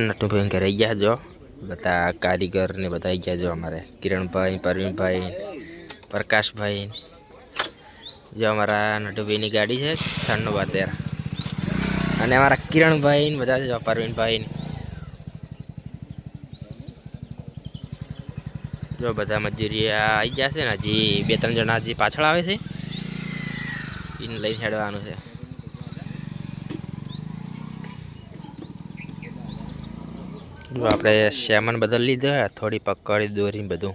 નટુભાઈ ઘરે ગયા જો. બધા કારીગર ને બધા ગયા જો અમારે. કિરણભાઈ, પરવીનભાઈ, પ્રકાશભાઈ. જો અમારા નટુભાઈની ગાડી છે સન્નો બાતેર. અને અમારા કિરણભાઈ ને બધા જો, પરવીનભાઈ જો બધા મજૂરી આવી ગયા છે ને, હજી બે ત્રણ જણા હજી પાછળ આવે છે. એને લઈને હેડવાનું છે. જો આપણે સેમન બદલ લીધો થોડી પકડી, દોરી, બધું.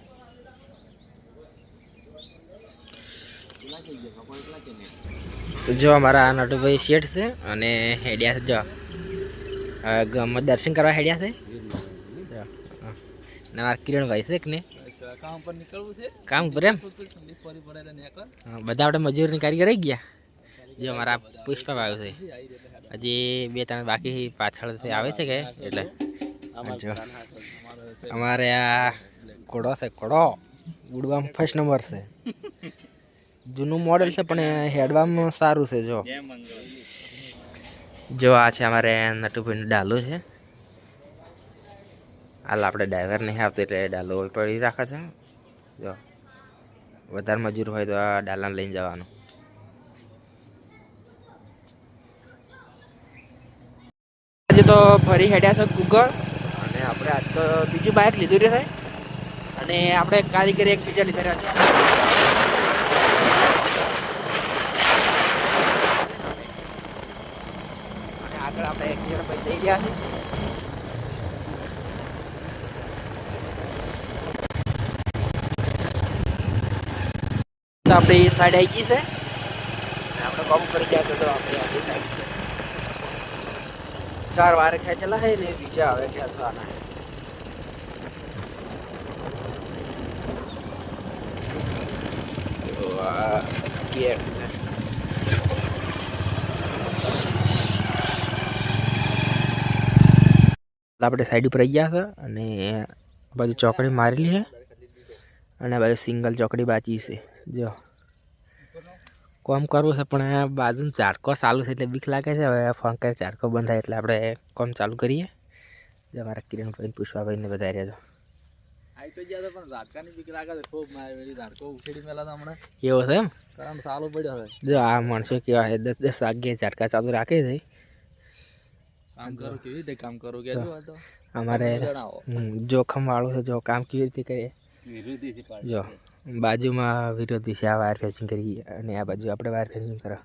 જો અમારા નટુભાઈ શેઠ છે અને હેડિયા છે, જો. દર્શન કરવા હેડ્યા છે. ને મારા કિરણભાઈ છે કે ને કામ પર એમ? બધા આપણે મજૂરની કારીગર રહી ગયા? જો અમારા પુષ્પા આવ્યું છે. હજી બે ત્રણ બાકી પાછળથી આવે છે કે? એટલે અમારે આ કોડો છે કોડો ઉડવામાં ફર્સ્ટ નંબર છે. જૂનું મોડેલ છે પણ હેડવામાં સારું છે જો. જો આ છે અમારે નટુભાઈનું ડાલું છે. હાલ આપણે ડ્રાઈવર નહીં આવતો એટલે ડાલો પડી રાખે છે. જો. વધારે મજૂર હોય તો આ ડાલાને લઈને જવાનું. આજે તો ફરી હેડ્યા છે કુકર આજ તો બીજું બાઇક લીધું છે અને આપણે કારીગર એક બીજા લીધા રહ્યા અને આગળ આપણે એક બીજા ભાઈ જઈ રહ્યા છે. તો આપણે એ સાઈડ આવી ગઈ છે. આપણે કોમ કરી જાય તો આપણે આ સાઈડ. ચાર વાર ખેંચેલા હે ને બીજા હવે ખેંચવાના હે તો આ né? આપણે સાઈડ ઉપર ગયા છે અને બાજુ ચોકડી મારેલી છે અને આ બાજુ સિંગલ ચોકડી બાચી છે. જો. કોમ કરવું છે, પણ આ બાજુ ચારકો ચાલુ છે એટલે બીક લાગે છે. હવે ફોન કરે ચારકો બંધ એટલે આપણે કોમ ચાલુ કરીએ. જો અમારા કિરણભાઈ પુષ્પાભાઈને બધા રહ્યા તો ગયા પણ ઝાટકાની બીક લાગે છે. ખૂબ મારે ઝાટકો ઉછેડી મેલા હમણાં. છે છે એમ? કારણ સારું પડ્યો છે. જો આ માણસો કેવા છે દસ દસ વાગ્યે ઝાડકા ચાલુ રાખે છે. કામ કરું કેવી રીતે કામ કરું કે અમારે જોખમ વાળું છે જો કામ કેવી રીતે કરીએ? જો બાજુમાં વિરોધી છે આ વાયર ફેસિંગ કરી અને આ બાજુ આપણે વાયર ફેસિંગ કરો.